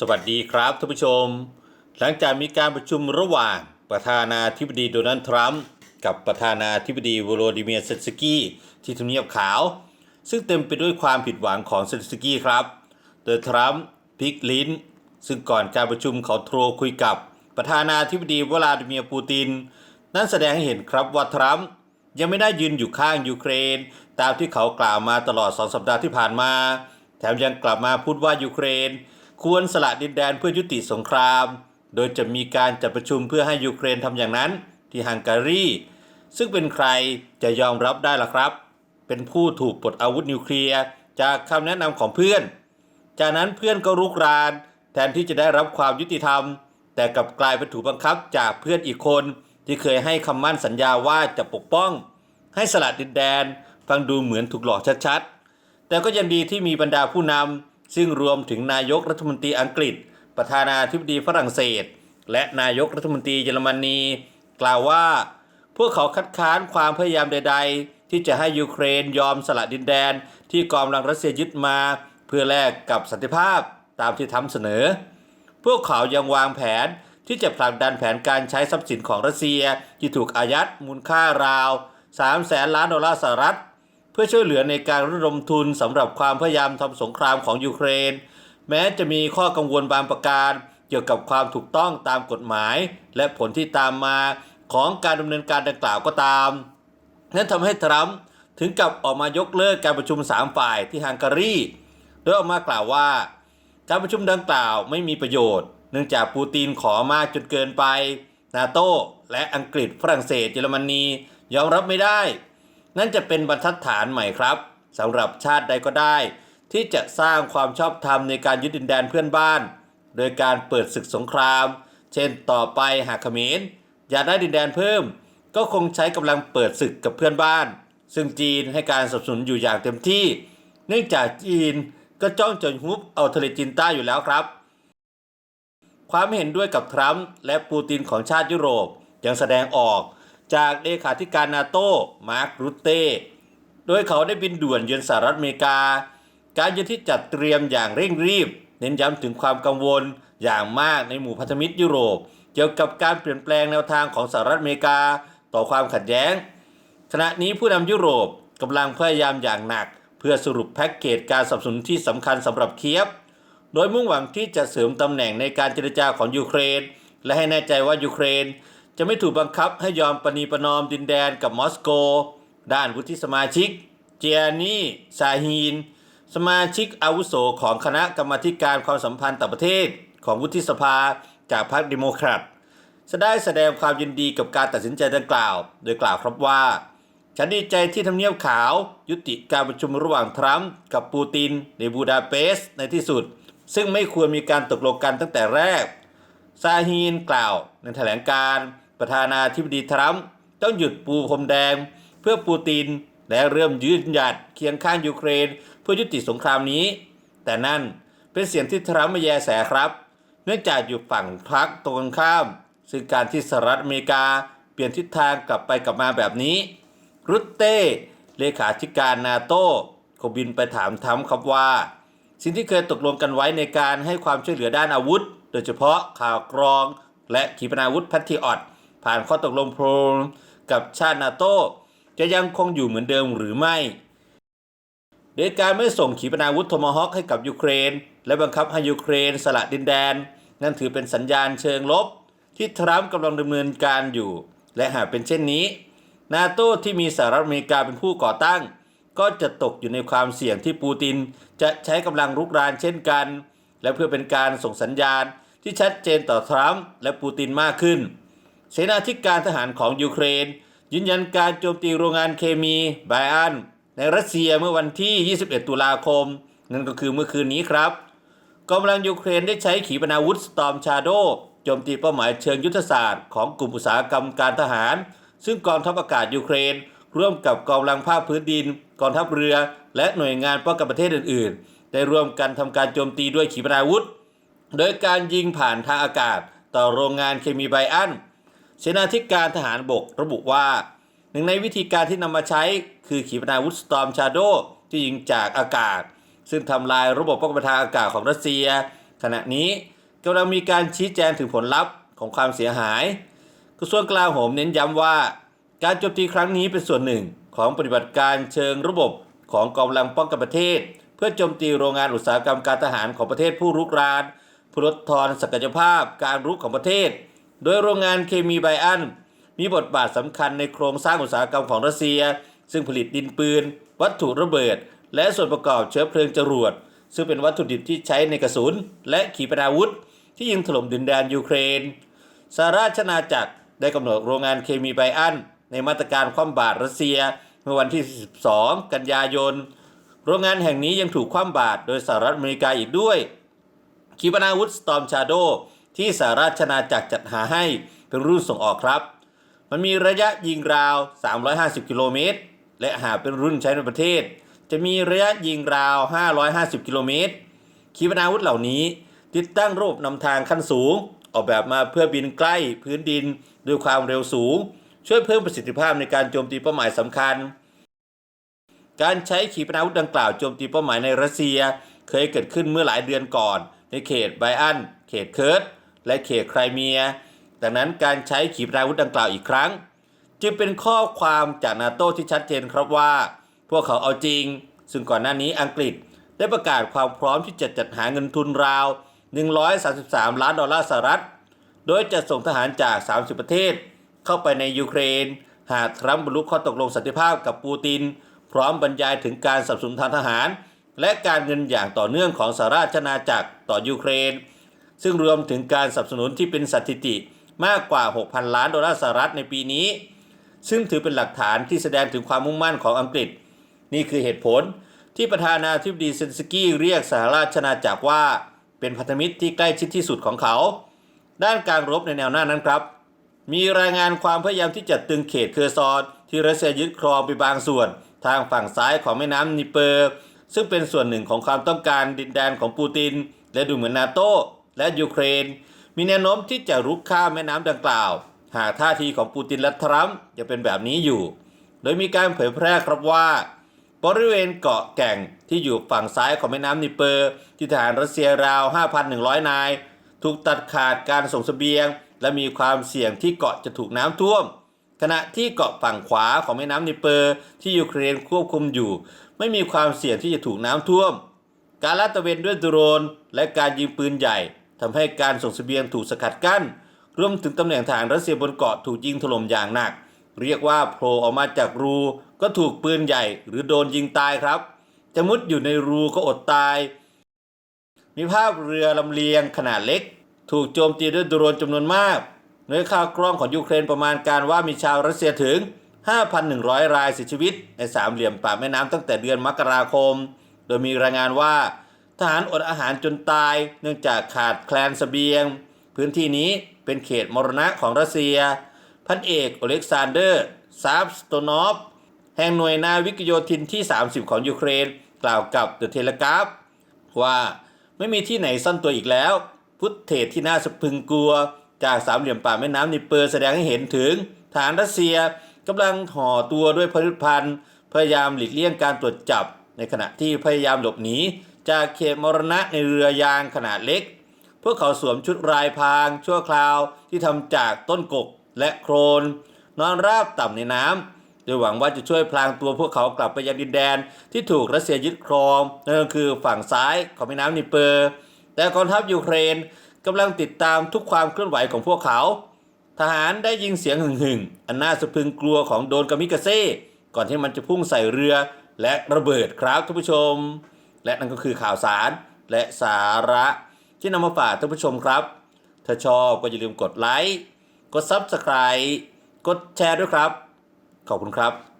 สวัสดีครับท่านผู้ชม หลังจากมีการประชุมระหว่างประธานาธิบดีโดนัลด์ทรัมป์กับประธานาธิบดีวโลดิเมียร์เซนสกี้ที่ทำเนียบขาว ซึ่งเต็มไปด้วยความผิดหวังของเซนสกี้ครับโดยทรัมป์พิกลินซึ่งก่อนการประชุมเขาโทรคุยกับประธานาธิบดีวลาดิเมียร์ปูติน นั่นแสดงให้เห็นครับว่าทรัมป์ยังไม่ได้ยืนอยู่ข้างยูเครน ตามที่เขากล่าวมาตลอดสองสัปดาห์ที่ผ่านมา แถมยังกลับมาพูดว่ายูเครน ควรสละดินแดนเพื่อยุติสงคราม โดยจะมีการจัดประชุมเพื่อให้ยูเครนทำอย่างนั้น ที่ฮังการี ซึ่งเป็นใครจะยอมรับได้ล่ะครับ เป็นผู้ถูกปลดอาวุธนิวเคลียร์จากคำแนะนำของเพื่อน จากนั้นเพื่อนก็รุกราน แทนที่จะได้รับความยุติธรรม แต่กลับกลายเป็นถูกบังคับจากเพื่อนอีกคน ที่เคยให้คำมั่นสัญญาว่าจะปกป้อง ให้สละดินแดน ฟังดูเหมือนถูกหลอกชัดๆ แต่ก็ยังดีที่มีบรรดาผู้นำ ซึ่งรวมถึงนายกรัฐมนตรีอังกฤษ ประธานาธิบดีฝรั่งเศส และนายกรัฐมนตรีเยอรมนี กล่าวว่า พวกเขาคัดค้านความพยายามใด ๆ ที่จะให้ยูเครนยอมสละดินแดน ที่กองกำลังรัสเซียยึดมา เพื่อแลกกับสันติภาพตามที่ทำเสนอ พวกเขายังวางแผนที่จะผลักดันแผนการใช้ทรัพย์สินของรัสเซีย ที่ถูกอายัดมูลค่าราว3แสนล้านดอลลาร์สหรัฐ เพื่อช่วยเหลือในการระดมทุนสำหรับความพยายามทำสงครามของยูเครน แม้จะมีข้อกังวลบางประการ เกี่ยวกับความถูกต้องตามกฎหมาย และผลที่ตามมาของการดำเนินการดังกล่าวก็ตาม นั่นทำให้ทรัมป์ถึงกับออกมายกเลิกการประชุม 3 ฝ่ายที่ฮังการี โดยออกมากล่าวว่า การประชุมดังกล่าวไม่มีประโยชน์ เนื่องจากปูตินขอมากจนเกินไป นาโตและอังกฤษฝรั่งเศสเยอรมนียอมรับไม่ได้ นั่นจะเป็นบรรทัดฐานใหม่ครับสำหรับชาติใดก็ได้ ที่จะสร้างความชอบธรรมในการยึดดินแดนเพื่อนบ้าน โดยการเปิดศึกสงคราม เช่นต่อไปหากเขมรอยากได้ดินแดนเพิ่ม ก็คงใช้กำลังเปิดศึกกับเพื่อนบ้าน ซึ่งจีนให้การสนับสนุนอยู่อย่างเต็มที่ เนื่องจากจีนก็จ้องจะฮุบเอาทะเลจีนใต้อยู่แล้วครับ ความเห็นด้วยกับทรัมป์และปูตินของชาติยุโรปยังแสดงออก จากเลขาธิการนาโต้มาร์ครุตเต้ โดยเขาได้บินด่วนเยือนสหรัฐอเมริกา การเยือนที่จัดเตรียมอย่างเร่งรีบ เน้นย้ำถึงความกังวลอย่างมากในหมู่พันธมิตรยุโรป เกี่ยวกับการเปลี่ยนแปลงแนวทางของสหรัฐอเมริกาต่อความขัดแย้ง ขณะนี้ผู้นำยุโรปกำลังพยายามอย่างหนัก เพื่อสรุปแพ็กเกจการสนับสนุนที่สำคัญสำหรับเคียฟโดยมุ่งหวังที่จะเสริมตำแหน่งในการเจรจาของยูเครน และให้แน่ใจว่ายูเครน จะไม่ถูกบังคับให้ยอมปณีประนอมดินแดนกับมอสโก ด้านวุฒิสมาชิก เจียนีซาฮีน สมาชิกอาวุโสของคณะกรรมการความสัมพันธ์ต่างประเทศ ของวุฒิสภาจากพรรคเดโมแครตจะได้แสดงความยินดีกับการตัดสินใจดังกล่าว โดยกล่าวครับว่า ฉันดีใจที่ทำเนียบขาว ยุติการประชุมระหว่างทรัมป์กับปูติน ในบูดาเปสต์ในที่สุด ซึ่งไม่ควรมีการตกลงกันตั้งแต่แรกซาฮีนกล่าวในแถลงการณ์ ประธานาธิบดีทรัมป์ต้องหยุดปูพรมแดง เพื่อปูตินและเริ่มยืนหยัดเคียงข้างยูเครน เพื่อยุติสงครามนี้ แต่นั่นเป็นเสียงที่ทรัมป์ไม่แยแสครับ เนื่องจากอยู่ฝั่งพรรคตรงข้าม ซึ่งการที่สหรัฐอเมริกาเปลี่ยนทิศทางกลับไปกลับมาแบบนี้ รุตเต้เลขาธิการนาโต้ก็บินไปถามทรัมป์ครับว่า สิ่งที่เคยตกลงกันไว้ในการให้ความช่วยเหลือด้านอาวุธ โดยเฉพาะข่าวกรอง และขีปนาวุธแพทริออต ผ่านข้อตกลงโพลกับชาตินาโต้จะยังคงอยู่เหมือนเดิมหรือไม่โดยการไม่ส่งขีปนาวุธโทมาฮอคให้กับยูเครน และบังคับให้ยูเครนสละดินแดน นั่นถือเป็นสัญญาณเชิงลบ ที่ทรัมป์กำลังดำเนินการอยู่ และหากเป็นเช่นนี้ นาโต้ที่มีสหรัฐอเมริกาเป็นผู้ก่อตั้ง ก็จะตกอยู่ในความเสี่ยงที่ปูติน จะใช้กำลังรุกรานเช่นกัน และเพื่อเป็นการส่งสัญญาณที่ชัดเจนต่อทรัมป์และปูตินมากขึ้น เสนาธิการทหารของยูเครน ยืนยันการโจมตีโรงงานเคมีไบอันในรัสเซียเมื่อวันที่ 21 ตุลาคม นั่นก็คือเมื่อคืนนี้ครับกองกำลังยูเครนได้ใช้ขีปนาวุธสตอมชาโดโจมตีเป้าหมายเชิงยุทธศาสตร์ของกลุ่มอุตสาหกรรมการทหาร ซึ่งกองทัพอากาศยูเครน ร่วมกับกองกำลังภาคพื้นดิน กองทัพเรือ และหน่วยงานป้องกันประเทศอื่น ๆ ได้ร่วมกันทำการโจมตีด้วยขีปนาวุธ โดยการยิงผ่านทางอากาศ ต่อโรงงานเคมีไบอัน เสนาธิการทหารบกระบุว่า หนึ่งในวิธีการที่นำมาใช้คือขีปนาวุธสตอมชาโดที่ยิงจากอากาศ ซึ่งทำลายระบบป้องกันทางอากาศของรัสเซีย ขณะนี้กำลังมีการชี้แจงถึงผลลัพธ์ของความเสียหาย กระทรวงกลาโหมเน้นย้ำว่า การโจมตีครั้งนี้เป็นส่วนหนึ่งของปฏิบัติการเชิงระบบของกองกำลังป้องกันประเทศ เพื่อโจมตีโรงงานอุตสาหกรรมการทหารของประเทศผู้รุกรานเพื่อลดทอนศักยภาพการรุกของประเทศ โดยโรงงานเคมีไบอัน มีบทบาทสำคัญในโครงสร้างอุตสาหกรรมของรัสเซีย ซึ่งผลิตดินปืน วัตถุระเบิด และส่วนประกอบเชื้อเพลิงจรวด ซึ่งเป็นวัตถุดิบที่ใช้ในกระสุนและขีปนาวุธ ที่ยิงถล่มดินแดนยูเครนสหราชอาจักรได้กำหนดโรงงานเคมีไบอัน ในมาตรการคว่ำบาตรรัสเซียเมื่อวันที่ 12 กันยายน โรงงานแห่งนี้ยังถูกคว่ำบาตรโดยสหรัฐอเมริกาอีกด้วยขีปนาวุธ Storm Shadow ที่สหราชอาจักรจัดหาให้เป็นรุ่นส่งออกครับ มันมีระยะยิงราว 350 กิโลเมตร และหากเป็นรุ่นใช้ในประเทศ จะมีระยะยิงราว 550 กิโลเมตร ขีปนาวุธเหล่านี้ ติดตั้งระบบนำทางขั้นสูง ออกแบบมาเพื่อบินใกล้พื้นดินด้วยความเร็วสูง ช่วยเพิ่มประสิทธิภาพในการโจมตีเป้าหมายสำคัญ การใช้ขีปนาวุธดังกล่าวโจมตีเป้าหมายในรัสเซีย เคยเกิดขึ้นเมื่อหลายเดือนก่อน ในเขตไบอัน เขตเคิร์ต และเขตไครเมีย ดังนั้นการใช้ขีปนาวุธดังกล่าวอีกครั้ง จึงเป็นข้อความจากนาโต้ที่ชัดเจนครับว่า พวกเขาเอาจริง ซึ่งก่อนหน้านี้อังกฤษได้ประกาศความพร้อมที่จะจัดหาเงินทุนราว 133 ล้านดอลลาร์สหรัฐ โดยจะส่งทหารจาก 30 ประเทศ เข้าไปในยูเครน หากทรัมป์บรรลุข้อตกลงสันติภาพกับปูติน พร้อมบรรยายถึงการสนับสนุนทางทหาร และการเงินอย่างต่อเนื่องของสหราชอาณาจักรต่อยูเครน ซึ่งรวมถึงการสนับสนุนที่เป็นสถิติมากกว่า 6,000 ล้านดอลลาร์สหรัฐในปีนี้ ซึ่งถือเป็นหลักฐานที่แสดงถึงความมุ่งมั่นของอังกฤษ นี่คือเหตุผลที่ประธานาธิบดีเซนสกี้เรียกสหราชอาณาจักรว่า เป็นพันธมิตรที่ใกล้ชิดที่สุดของเขา ด้านการรบในแนวหน้านั้นครับ มีรายงานความพยายามที่จะตึงเขตเคอร์ซอนที่รัสเซียยึดครองไปบางส่วน ทางฝั่งซ้ายของแม่น้ำนิเปอร์ ซึ่งเป็นส่วนหนึ่งของความต้องการดินแดนของปูติน และดูเหมือนนาโต และยูเครน มีแนวโน้มที่จะรุกข้ามแม่น้ำดังกล่าว หากท่าทีของปูตินและทรัมป์จะเป็นแบบนี้อยู่ โดยมีการเผยแพร่ครับว่า บริเวณเกาะแก่งที่อยู่ฝั่งซ้ายของแม่น้ำนิเปอร์ ที่ทหารรัสเซียราว 5,100 นาย ถูกตัดขาดการส่งเสบียง และมีความเสี่ยงที่เกาะจะถูกน้ำท่วมขณะที่เกาะฝั่งขวาของแม่น้ำนิเปอร์ที่ยูเครนควบคุมอยู่ ไม่มีความเสี่ยงที่จะถูกน้ำท่วม การลาดตระเวนด้วยโดรนและการยิงปืนใหญ่ ทำให้การส่งเสบียงถูกสกัดกั้น รวมถึงตำแหน่งฐานรัสเซียบนเกาะถูกยิงถล่มอย่างหนัก เรียกว่าโผล่ออกมาจากรู ก็ถูกปืนใหญ่หรือโดนยิงตายครับ จะมุดอยู่ในรูก็อดตาย มีภาพเรือลำเลียงขนาดเล็ก ถูกโจมตีด้วยโดรนจำนวนมากหน่วยข่าวกล้องของยูเครนประมาณการว่ามีชาวรัสเซียถึง 5,100 รายเสียชีวิต ในสามเหลี่ยมปากแม่น้ำตั้งแต่เดือนมกราคม โดยมีรายงานว่า ทหารอดอาหารจนตาย เนื่องจากขาดแคลนเสบียง พื้นที่นี้เป็นเขตมรณะของรัสเซีย พันเอกอเล็กซานเดอร์ซาฟสโตนอฟแห่งหน่วยนาวิกโยธินที่ 30 ของยูเครน กล่าวกับเดอะเทเลกราฟว่าไม่มีที่ไหนซ่อนตัวอีกแล้ว พุทธเทศที่น่าสะพึงกลัว จากสามเหลี่ยมป่าแม่น้ำนิเปอร์แสดงให้เห็นถึงฐานรัสเซียกำลังห่อตัวด้วยพลุพันธ์พยายามหลีกเลี่ยงการตรวจจับ ในขณะที่พยายามหลบหนี จากเขตมรณะในเรือยางขนาดเล็ก พวกเขาสวมชุดรายพรางชั่วคราวที่ทำจากต้นกกและโครน นอนราบต่ำในน้ำโดยหวังว่าจะช่วยพลางตัวพวกเขากลับไปยังดินแดนที่ถูกรัสเซียยึดครองนั่นก็คือฝั่งซ้ายของแม่น้ำนิเปอร์ แต่กองทัพยูเครนกำลังติดตามทุกความเคลื่อนไหวของพวกเขา ทหารได้ยิงเสียงหึ่งๆอันน่าสะพึงกลัวของโดนกามิกาเซ่ก่อนที่มันจะพุ่งใส่เรือและระเบิดครับท่านผู้ชม และนั่นก็คือข่าวสารและสาระที่นำมาฝากท่านผู้ชมครับ ถ้าชอบก็อย่าลืมกดไลค์ กด Subscribe กดแชร์ด้วยครับ ขอบคุณครับ